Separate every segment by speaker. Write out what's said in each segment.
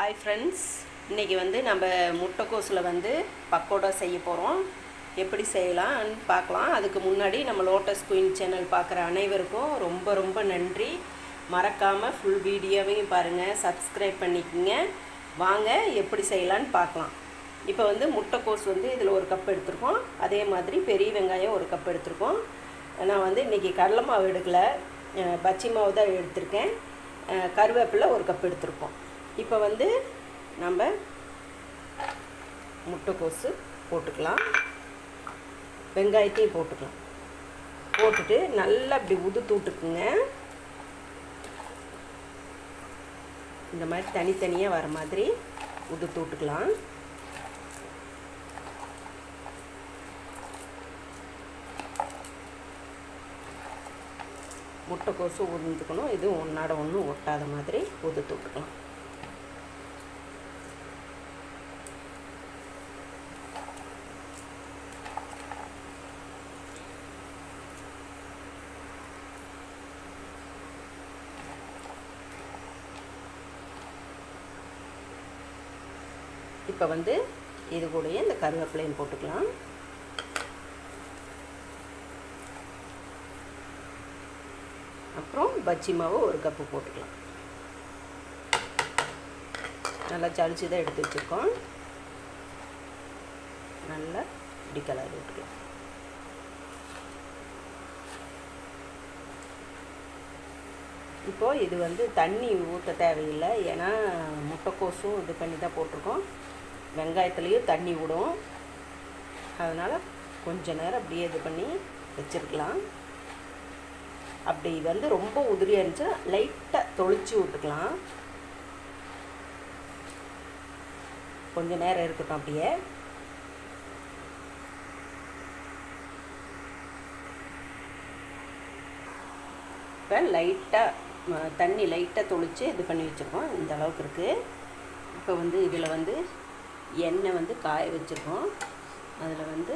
Speaker 1: Hi friends இன்றைக்கி வந்து நம்ம முட்டைக்கோஸில் வந்து பக்கோடா செய்ய போகிறோம் எப்படி செய்யலாம்னு பார்க்கலாம். அதுக்கு முன்னாடி நம்ம லோட்டஸ் குயின் சேனல் பார்க்குற அனைவருக்கும் ரொம்ப ரொம்ப நன்றி. மறக்காமல் ஃபுல் வீடியோவையும் பாருங்கள் சப்ஸ்கிரைப் பண்ணிக்கோங்க. வாங்க எப்படி செய்யலான்னு பார்க்கலாம். இப்போ வந்து முட்டைக்கோஸ் வந்து இதில் ஒரு கப் எடுத்திருக்கோம். அதே மாதிரி பெரிய வெங்காயம் ஒரு கப் எடுத்துருக்கோம். நான் வந்து இன்றைக்கி கடலை மாவு எடுக்கலை. பச்சை பச்சி மாவு தான் எடுத்திருக்கேன். கருவேப்பிலை ஒரு கப் எடுத்திருக்கோம். இப்போ வந்து நம்ம முட்டைக்கோசு போட்டுக்கலாம். வெங்காயத்தையும் போட்டுக்கலாம். போட்டுட்டு நல்லா இப்படி உதுத்து விட்டுக்குங்க. இந்த மாதிரி தனித்தனியாக வர மாதிரி உதுத்து விட்டுக்கலாம். முட்டைக்கோசு உதுந்துக்கணும். இது ஒன்றாட ஒன்று ஒட்டாத மாதிரி உதுத்து விட்டுக்கலாம். இப்போ வந்து இது கூடயே இந்த கருவேப்பிலையும் போட்டுக்கலாம். அப்புறம் பஜ்ஜி மாவு ஒரு கப்பு போட்டுக்கலாம். நல்லா ஜலிச்சு தான் எடுத்து வச்சுருக்கோம். நல்லா இப்படி கலர் விட்டுக்கலாம். இப்போது இது வந்து தண்ணி ஊற்ற தேவையில்லை. ஏன்னா முட்டைக்கோஸும் இது பண்ணி தான் போட்டிருக்கோம். வெங்காயத்துலேயும் தண்ணி விடும். அதனால் கொஞ்ச நேரம் அப்படியே இது பண்ணி வச்சுருக்கலாம். அப்படி வந்து ரொம்ப உதிரியாக இருந்துச்சுன்னா லைட்டாக தொளிச்சு விட்டுக்கலாம். கொஞ்ச நேரம் இருக்கட்டும் அப்படியே. இப்போ லைட்டாக தண்ணி லைட்டாக தொளிச்சு இது பண்ணி வச்சுருக்கோம். இந்த அளவுக்கு இருக்குது இப்போ வந்து இதில் வந்து எண்ணெய் வந்து காய வச்சுருக்கோம். அதில் வந்து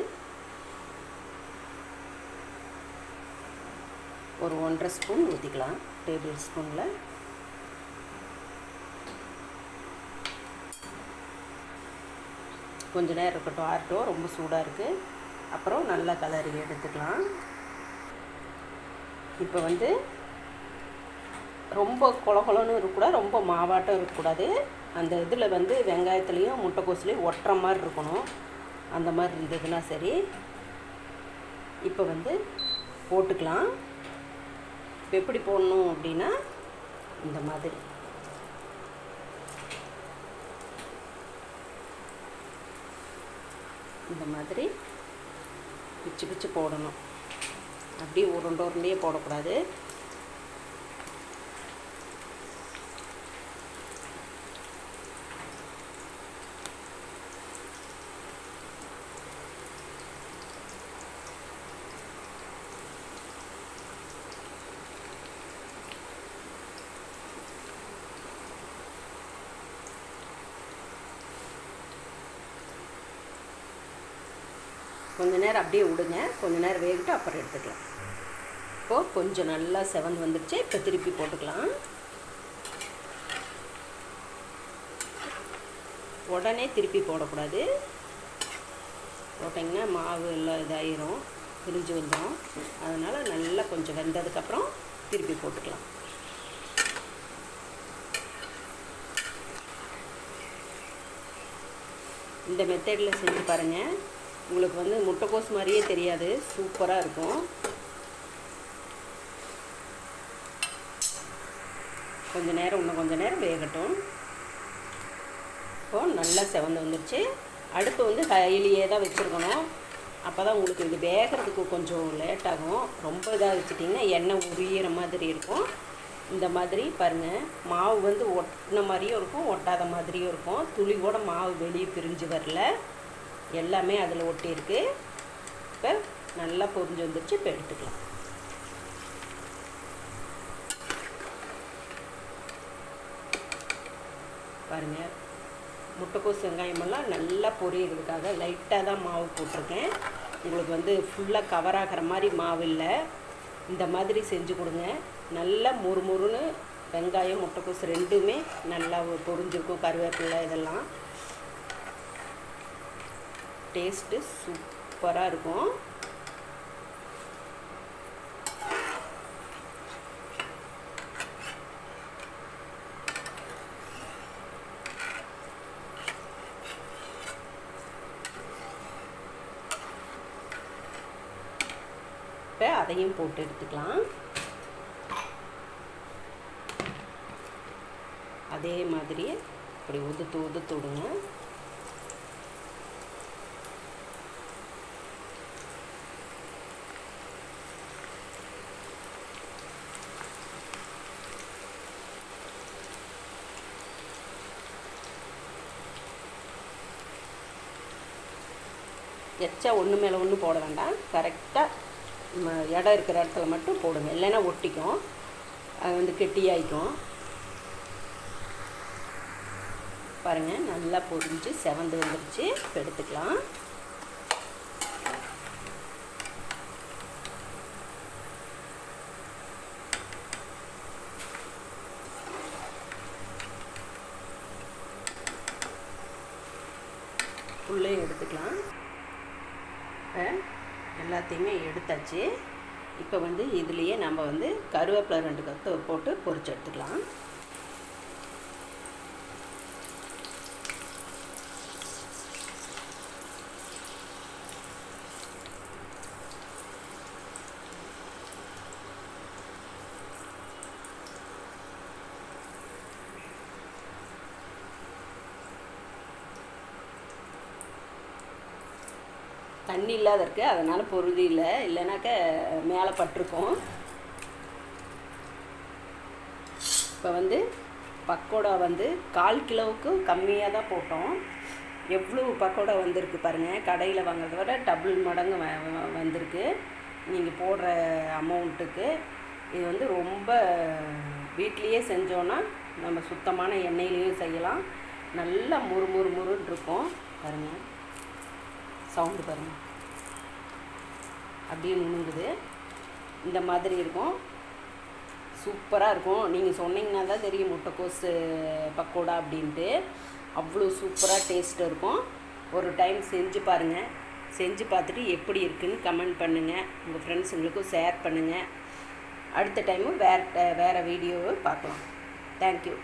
Speaker 1: ஒரு ஒன்றரை ஸ்பூன் ஊற்றிக்கலாம். டேபிள் ஸ்பூனில். கொஞ்ச நேரம் இருக்கட்டும். ஆறட்டும். ரொம்ப சூடாக இருக்குது அப்புறம் நல்லா கலரி எடுத்துக்கலாம். இப்போ வந்து ரொம்ப குளகுளன்னு இருக்கக்கூடாது. ரொம்ப மாவாட்டம் இருக்கக்கூடாது. அந்த இதில் வந்து வெங்காயத்துலேயும் முட்டைக்கோசுலேயும் ஒட்டுற மாதிரி இருக்கணும். அந்த மாதிரி இருந்ததுன்னா சரி இப்போ வந்து போட்டுக்கலாம். இப்போ எப்படி போடணும் அப்படின்னா இந்த மாதிரி. இந்த மாதிரி பிச்சு பிச்சு போடணும். அப்படியே உருண்டை உருண்டையே போடக்கூடாது. கொஞ்ச நேரம் அப்படியே விடுங்க. கொஞ்சம் நேரம் வேகிட்டு அப்புறம் எடுத்துக்கலாம். இப்போது கொஞ்சம் நல்லா செவந்து வந்துடுச்சு இப்போ திருப்பி போட்டுக்கலாம். உடனே திருப்பி போடக்கூடாது. போட்டிங்கன்னா மாவு எல்லாம் இதாயிரும். பிரிஞ்சு வந்துடும் அதனால் நல்லா கொஞ்சம் வெந்ததுக்கப்புறம் திருப்பி போட்டுக்கலாம். இந்த மெத்தடில் செஞ்சு பாருங்கள் உங்களுக்கு வந்து முட்டைக்கோஸ் மாதிரியே தெரியாது. சூப்பராக இருக்கும். கொஞ்ச நேரம் இன்னும் கொஞ்சம் நேரம் வேகட்டும். இப்போது நல்லா செவந்து வந்துடுச்சு அடுப்பு வந்து கையிலேயே தான் வச்சுருக்கணும். அப்போ தான் உங்களுக்கு இது வேகிறதுக்கு கொஞ்சம் லேட் ஆகும். ரொம்ப இதாக வச்சுட்டிங்கன்னா எண்ணெய் உரியிற மாதிரி இருக்கும். இந்த மாதிரி பாருங்கள் மாவு வந்து ஒட்டின மாதிரியும் இருக்கும் ஒட்டாத மாதிரியும் இருக்கும். துளி கூட மாவு வெளியே பிரிஞ்சு வரல. எல்லாமே அதில் ஒட்டியிருக்கு. இப்போ நல்லா பொரிஞ்சு வந்துருச்சு இப்போ எடுத்துக்கலாம். பாருங்கள் முட்டைக்கோஸ் வெங்காயமெல்லாம் நல்லா பொரியறதுக்காக லைட்டாக தான் மாவு போட்டிருக்கேன். உங்களுக்கு வந்து ஃபுல்லாக கவர் ஆகிற மாதிரி மாவு இல்லை. இந்த மாதிரி செஞ்சு கொடுங்க. நல்லா முறுமுறுன்னு வெங்காயம் முட்டைக்கோஸ் ரெண்டுமே நல்லா பொரிஞ்சிருக்கும் கருவேப்பிலை இதெல்லாம். டேஸ்ட்டு சூப்பராக இருக்கும். இப்போ அதையும் போட்டு எடுத்துக்கலாம். அதே மாதிரி இப்படி உதுத்து உதுத்து விடுங்க. எச்சா ஒன்று மேலே ஒன்று போட வேண்டாம். கரெக்டாக இடம் இருக்கிற இடத்துல மட்டும் போடுங்க. இல்லைன்னா ஒட்டிக்கும். அது வந்து கெட்டியாயிக்கும் பாருங்கள் நல்லா பொரிஞ்சு செவந்து வந்துருச்சு. இப்போ எடுத்துக்கலாம். உள்ளே எடுத்துக்கலாம். எல்லாத்தையுமே எடுத்தாச்சு. இப்போ வந்து இதுலேயே நம்ம வந்து கருவேப்பிலை ரெண்டு கத்து போட்டு பொரிச்சு எடுத்துக்கலாம். தண்ணி இல்லாத இருக்குது அதனால் பொருதி இல்லை. இல்லைனாக்க மேலே பட்டிருக்கோம். இப்போ வந்து பக்கோடா வந்து கால் கிலோவுக்கு கம்மியாக தான் போட்டோம். எவ்வளோ பக்கோடா வந்திருக்கு பாருங்கள் கடையில் வாங்குறத விட டபுள் மடங்கு வ வந்திருக்கு. நீங்கள் போடுற அமௌண்ட்டுக்கு இது வந்து ரொம்ப வீட்லேயே செஞ்சோன்னா நம்ம சுத்தமான எண்ணெயிலையும் செய்யலாம். நல்லா முறு முறு முறுன்னு இருக்கும் பாருங்கள் சவுண்டு பாருங்கள் அப்படியே நுணுங்குது. இந்த மாதிரி இருக்கும். சூப்பராக இருக்கும். நீங்கள் சொன்னீங்கன்னா தான் தெரியும் முட்டைக்கோஸ் பக்கோடா அப்படின்ட்டு. அவ்வளோ சூப்பராக டேஸ்ட் இருக்கும். ஒரு டைம் செஞ்சு பாருங்கள் செஞ்சு பார்த்துட்டு எப்படி இருக்குன்னு கமெண்ட் பண்ணுங்கள் உங்கள் ஃப்ரெண்ட்ஸுங்களுக்கும் ஷேர் பண்ணுங்கள் அடுத்த டைமும் வேறு வேறு வீடியோவை பார்க்கலாம். தேங்க்யூ